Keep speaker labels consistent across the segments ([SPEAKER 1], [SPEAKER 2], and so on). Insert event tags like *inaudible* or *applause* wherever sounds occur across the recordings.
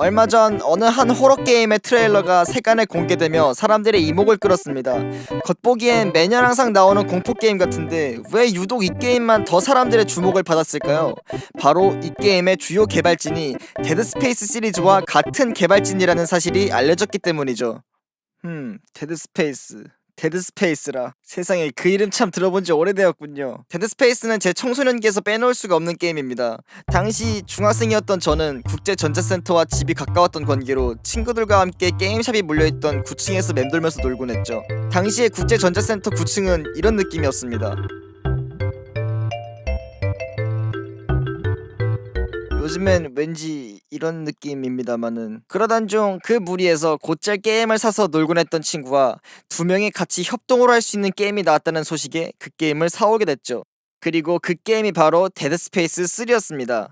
[SPEAKER 1] 얼마 전 어느 한 호러 게임의 트레일러가 세간에 공개되며 사람들의 이목을 끌었습니다. 겉보기엔 매년 항상 나오는 공포 게임 같은데 왜 유독 이 게임만 더 사람들의 주목을 받았을까요? 바로 이 게임의 주요 개발진이 데드 스페이스 시리즈와 같은 개발진이라는 사실이 알려졌기 때문이죠. 음, 데드 스페이스. 데드 스페이스라 세상에 그 이름 참 들어본 지 오래되었군요. 데드 스페이스는 제 청소년기에서 빼놓을 수가 없는 게임입니다. 당시 중학생이었던 저는 국제 전자센터와 집이 가까웠던 관계로 친구들과 함께 게임샵이 몰려있던 9층에서 맴돌면서 놀곤 했죠. 당시에 국제 전자센터 9층은 이런 느낌이었습니다. 요즘엔 왠지 이런 느낌입니다만은 그러던 중 그 무리에서 곧잘 게임을 사서 놀곤 했던 친구와 두 명이 같이 협동으로 할 수 있는 게임이 나왔다는 소식에 그 게임을 사오게 됐죠. 그리고 그 게임이 바로 데드 스페이스 3였습니다.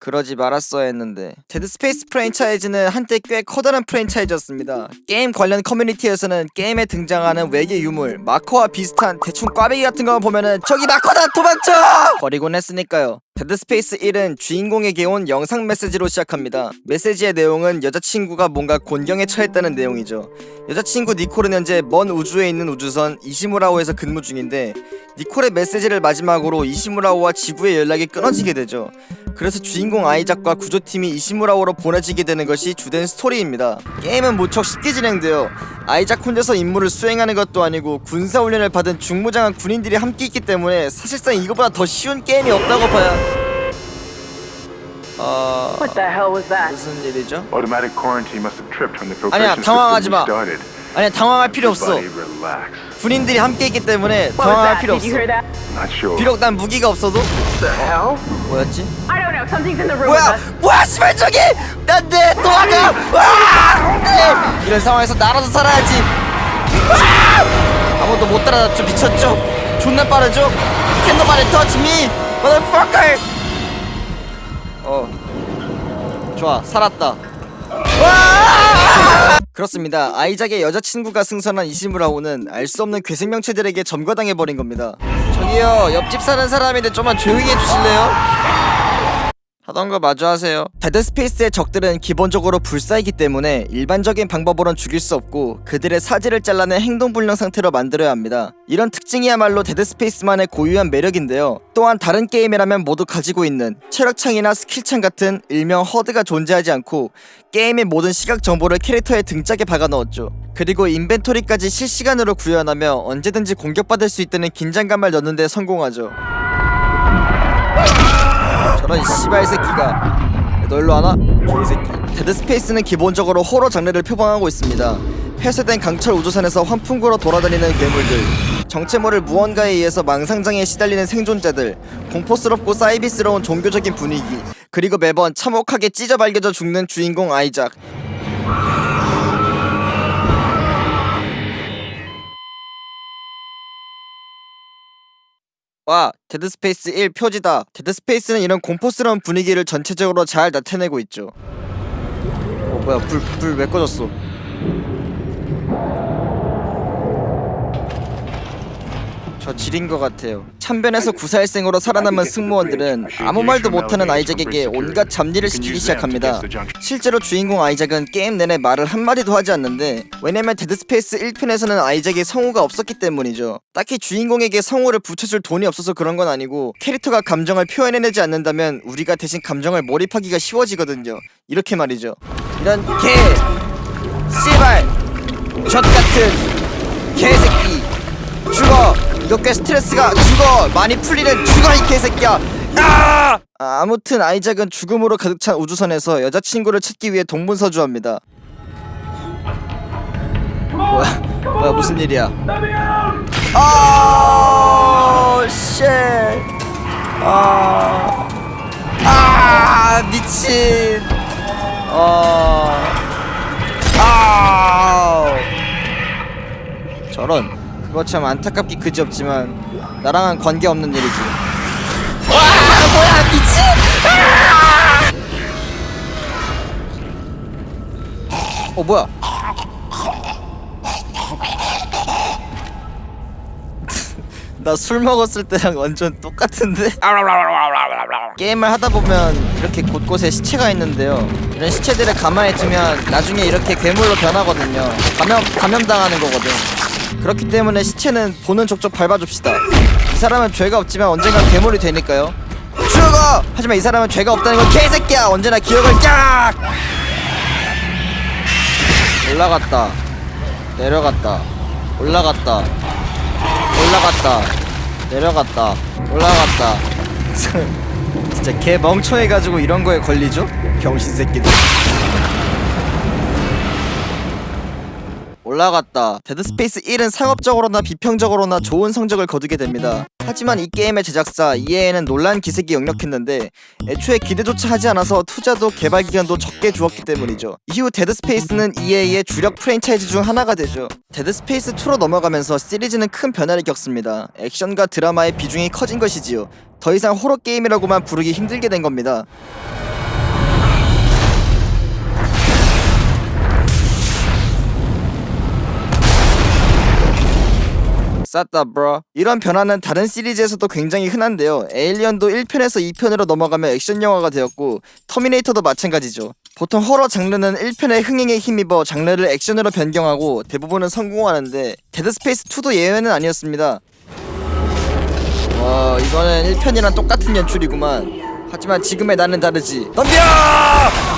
[SPEAKER 1] 그러지 말았어야 했는데 데드 스페이스 프랜차이즈는 한때 꽤 커다란 프랜차이즈였습니다. 게임 관련 커뮤니티에서는 게임에 등장하는 외계 유물 마커와 비슷한 대충 꽈배기 같은 거 보면은 저기 마커다 도망쳐! 버리곤 했으니까요. 데드 스페이스 1은 주인공에게 온 영상 메시지로 시작합니다. 메시지의 내용은 여자친구가 뭔가 곤경에 처했다는 내용이죠. 여자친구 니콜은 현재 먼 우주에 있는 우주선 이시무라호에서 근무 중인데 니콜의 메시지를 마지막으로 이시무라호와 지구의 연락이 끊어지게 되죠. 그래서 주인공 아이작과 구조팀이 이시무라호로 보내지게 되는 것이 주된 스토리입니다. 게임은 무척 쉽게 진행되어 아이작 혼자서 임무를 수행하는 것도 아니고 군사 훈련을 받은 중무장한 군인들이 함께 있기 때문에 사실상 이거보다 더 쉬운 게임이 없다고 봐야 어...
[SPEAKER 2] What the hell was that?
[SPEAKER 1] 무슨 일이죠?
[SPEAKER 3] Automatic quarantine must have tripped when the
[SPEAKER 1] 아니야,
[SPEAKER 3] filtration
[SPEAKER 1] 당황하지
[SPEAKER 3] system
[SPEAKER 1] 마.
[SPEAKER 3] restarted.
[SPEAKER 1] 아니 당황할 필요 없어
[SPEAKER 3] Everybody relax.
[SPEAKER 1] 군인들이 함께 있기 때문에
[SPEAKER 2] What was
[SPEAKER 1] 당황할
[SPEAKER 2] that?
[SPEAKER 1] 필요
[SPEAKER 2] Did you
[SPEAKER 1] 없어
[SPEAKER 2] hear that?
[SPEAKER 3] Not sure.
[SPEAKER 1] 비록 난 무기가 없어도
[SPEAKER 2] The hell?
[SPEAKER 1] 뭐였지?
[SPEAKER 2] I don't know. Something's in the room with
[SPEAKER 1] 뭐야
[SPEAKER 2] us.
[SPEAKER 1] 뭐야 씨발 저기 난내 도망가 와 네. 이런 상황에서 나라도 살아야지 와! 아무도 못 따라잡죠 미쳤죠 존나 빠르죠 Can nobody touch me motherfucker 좋아 살았다 와! 그렇습니다 아이작의 여자친구가 승선한 이시무라호는 알 수 없는 괴생명체들에게 점거당해버린 겁니다 저기요 옆집 사는 사람인데 좀만 조용히 해주실래요? 하던 거 마저 하세요. 데드 스페이스의 적들은 기본적으로 불사이기 때문에 일반적인 방법으론 죽일 수 없고 그들의 사지를 잘라낸 행동불능 상태로 만들어야 합니다. 이런 특징이야말로 데드 스페이스만의 고유한 매력인데요. 또한 다른 게임이라면 모두 가지고 있는 체력창이나 스킬창 같은 일명 허드가 존재하지 않고 게임의 모든 시각 정보를 캐릭터의 등짝에 박아 넣었죠. 그리고 인벤토리까지 실시간으로 구현하며 언제든지 공격받을 수 있다는 긴장감을 넣는 데 성공하죠. 저런 씨발 새끼가. 너 일로 와나? 개새끼. 데드 스페이스는 기본적으로 호러 장르를 표방하고 있습니다. 폐쇄된 강철 우주선에서 환풍구로 돌아다니는 괴물들. 정체모를 무언가에 의해서 망상장애 시달리는 생존자들. 공포스럽고 사이비스러운 종교적인 분위기. 그리고 매번 참혹하게 찢어 발겨져 죽는 주인공 아이작 와 데드 스페이스 1 표지다. 데드 스페이스는 이런 공포스러운 분위기를 전체적으로 잘 나타내고 있죠. 어 뭐야 불 불 왜 꺼졌어 지린 것 같아요. 참변에서 구사일생으로 살아남은 승무원들은 아무 말도 못하는 아이작에게 온갖 잡일을 시키기 시작합니다. 실제로 주인공 아이작은 게임 내내 말을 한마디도 하지 않는데 왜냐면 데드스페이스 1편에서는 아이작에 성우가 없었기 때문이죠. 딱히 주인공에게 성우를 붙여줄 돈이 없어서 그런 건 아니고 캐릭터가 감정을 표현해내지 않는다면 우리가 대신 감정을 몰입하기가 쉬워지거든요. 이렇게 말이죠. 이런 개 씨발 젖 같은 개새끼 죽어 꽤 스트레스가 죽어 많이 풀리는 죽어 이 개새끼야. 아! 아, 아무튼 아이작은 죽음으로 가득 찬 우주선에서 여자친구를 찾기 위해 동분서주합니다. 뭐야? 뭐야 무슨 일이야? 아 쉣. 아, 아 미친. 어, 아 저런 그거 참 안타깝기 그지없지만 나랑은 관계없는 일이지 와 뭐야 미친 아! 어 뭐야 나 술 먹었을 때랑 완전 똑같은데? 게임을 하다 보면 이렇게 곳곳에 시체가 있는데요. 이런 시체들을 가만히 두면 나중에 이렇게 괴물로 변하거든요. 감염 감염당하는 거거든. 그렇기 때문에 시체는 보는 족족 밟아줍시다. 이 사람은 죄가 없지만 언젠가 괴물이 되니까요. 죽어! 하지만 이 사람은 죄가 없다는 건 개새끼야! 언제나 기억을 쫙! 올라갔다. 내려갔다. 올라갔다. 올라갔다. 내려갔다. 올라갔다. *laughs* 진짜 개 멍청해가지고 이런 거에 걸리죠? 병신 새끼들. 올라갔다. 데드스페이스 1은 상업적으로나 비평적으로나 좋은 성적을 거두게 됩니다. 하지만 이 게임의 제작사 EA는 논란 기색이 역력했는데 애초에 기대조차 하지 않아서 투자도 개발 기간도 적게 주었기 때문이죠. 이후 데드스페이스는 EA의 주력 프랜차이즈 중 하나가 되죠. 데드스페이스 2로 넘어가면서 시리즈는 큰 변화를 겪습니다. 액션과 드라마의 비중이 커진 것이지요. 더 이상 호러 게임이라고만 부르기 힘들게 된 겁니다. 쌌다 브로 이런 변화는 다른 시리즈에서도 굉장히 흔한데요. 에일리언도 1편에서 2편으로 넘어가면 액션 영화가 되었고 터미네이터도 마찬가지죠. 보통 호러 장르는 1편의 흥행에 힘입어 장르를 액션으로 변경하고 대부분은 성공하는데 데드스페이스 2도 예외는 아니었습니다. 와 이거는 1편이랑 똑같은 연출이구만. 하지만 지금의 나는 다르지. 덤벼!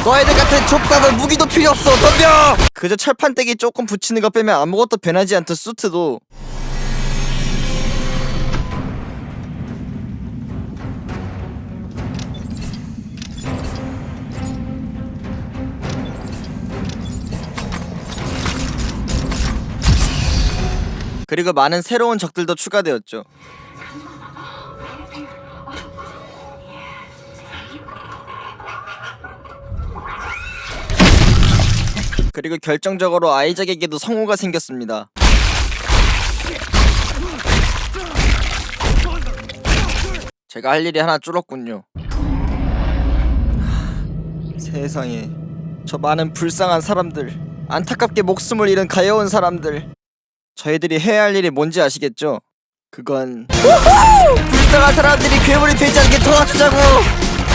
[SPEAKER 1] 너희들 같은 족밥은 무기도 필요 없어. 덤벼! 그저 철판떼기 조금 붙이는 거 빼면 아무것도 변하지 않던 수트도 그리고 많은 새로운 적들도 추가되었죠. 그리고 결정적으로 아이작에게도 성우가 생겼습니다. 제가 할 일이 하나 줄었군요. 하, 세상에 저 많은 불쌍한 사람들, 안타깝게 목숨을 잃은 가여운 사람들, 저희들이 해야 할 일이 뭔지 아시겠죠? 그건 불쌍한 사람들이 괴물이 되지 않게 도와주자고.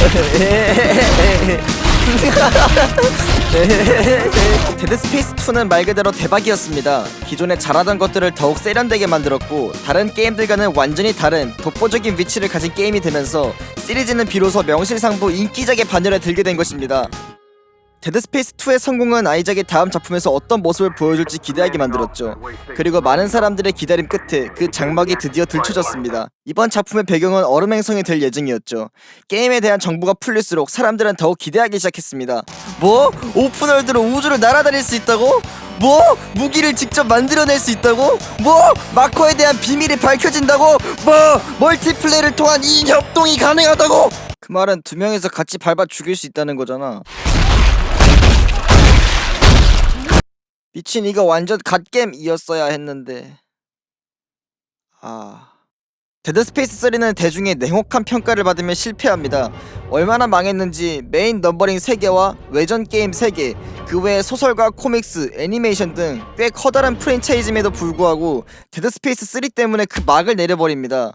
[SPEAKER 1] *laughs* 데드 스페이스 2는 말 그대로 대박이었습니다. 기존에 잘하던 것들을 더욱 세련되게 만들었고 다른 게임들과는 완전히 다른 독보적인 위치를 가진 게임이 되면서 시리즈는 비로소 명실상부 인기작의 반열에 들게 된 것입니다. 데드스페이스 2의 성공은 아이작의 다음 작품에서 어떤 모습을 보여줄지 기대하게 만들었죠. 그리고 많은 사람들의 기다림 끝에 그 장막이 드디어 들춰졌습니다. 이번 작품의 배경은 얼음 행성이 될 예정이었죠. 게임에 대한 정보가 풀릴수록 사람들은 더욱 기대하기 시작했습니다. 뭐? 오픈월드로 우주를 날아다닐 수 있다고? 뭐? 무기를 직접 만들어낼 수 있다고? 뭐? 마커에 대한 비밀이 밝혀진다고? 뭐? 멀티플레이를 통한 이 협동이 가능하다고? 그 말은 두 명이서 같이 밟아 죽일 수 있다는 거잖아. 미친 이거 완전 갓겜이었어야 했는데. 아. 데드스페이스 3는 대중의 냉혹한 평가를 받으며 실패합니다. 얼마나 망했는지 메인 넘버링 3개와 외전 게임 3개 그 외에 소설과 코믹스, 애니메이션 등 꽤 커다란 프랜차이즈임에도 불구하고 데드스페이스 3 때문에 그 막을 내려버립니다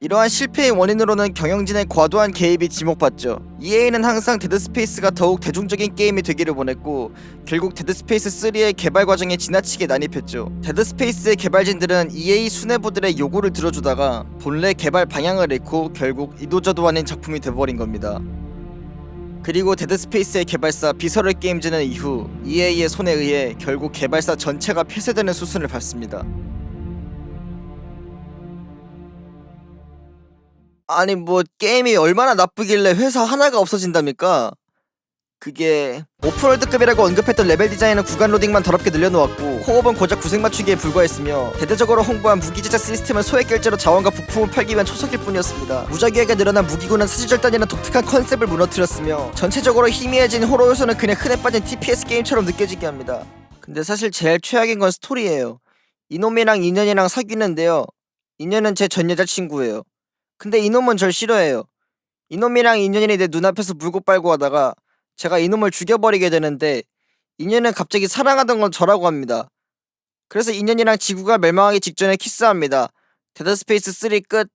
[SPEAKER 1] 이러한 실패의 원인으로는 경영진의 과도한 개입이 지목받죠. EA는 항상 데드스페이스가 더욱 대중적인 게임이 되기를 원했고 결국 데드스페이스 3의 개발 과정에 지나치게 난입했죠. 데드스페이스의 개발진들은 EA 수뇌부들의 요구를 들어주다가 본래 개발 방향을 잃고 결국 이도저도 아닌 작품이 돼버린 겁니다. 그리고 데드스페이스의 개발사 비서럴 게임즈는 이후 EA의 손에 의해 결국 개발사 전체가 폐쇄되는 수순을 밟습니다. 아니 뭐 게임이 얼마나 나쁘길래 회사 하나가 없어진답니까? 그게 오픈월드급이라고 언급했던 레벨 디자인은 구간 로딩만 더럽게 늘려놓았고 호흡은 고작 구색 맞추기에 불과했으며 대대적으로 홍보한 무기 제작 시스템은 소액 결제로 자원과 부품을 팔기 위한 초석일 뿐이었습니다. 무작위하게 늘어난 무기군은 사실절단이라는 독특한 컨셉을 무너뜨렸으며 전체적으로 희미해진 호러 요소는 그냥 흔해 빠진 TPS 게임처럼 느껴지게 합니다. 근데 사실 제일 최악인 건 스토리예요. 이놈이랑 인연이랑 사귀는데요. 인연은 제 전 여자친구예요. 근데 이놈은 절 싫어해요. 이놈이랑 인연이 내 눈앞에서 물고 빨고 하다가 제가 이놈을 죽여버리게 되는데 인연은 갑자기 사랑하던 건 저라고 합니다. 그래서 인연이랑 지구가 멸망하기 직전에 키스합니다. 데드 스페이스 3 끝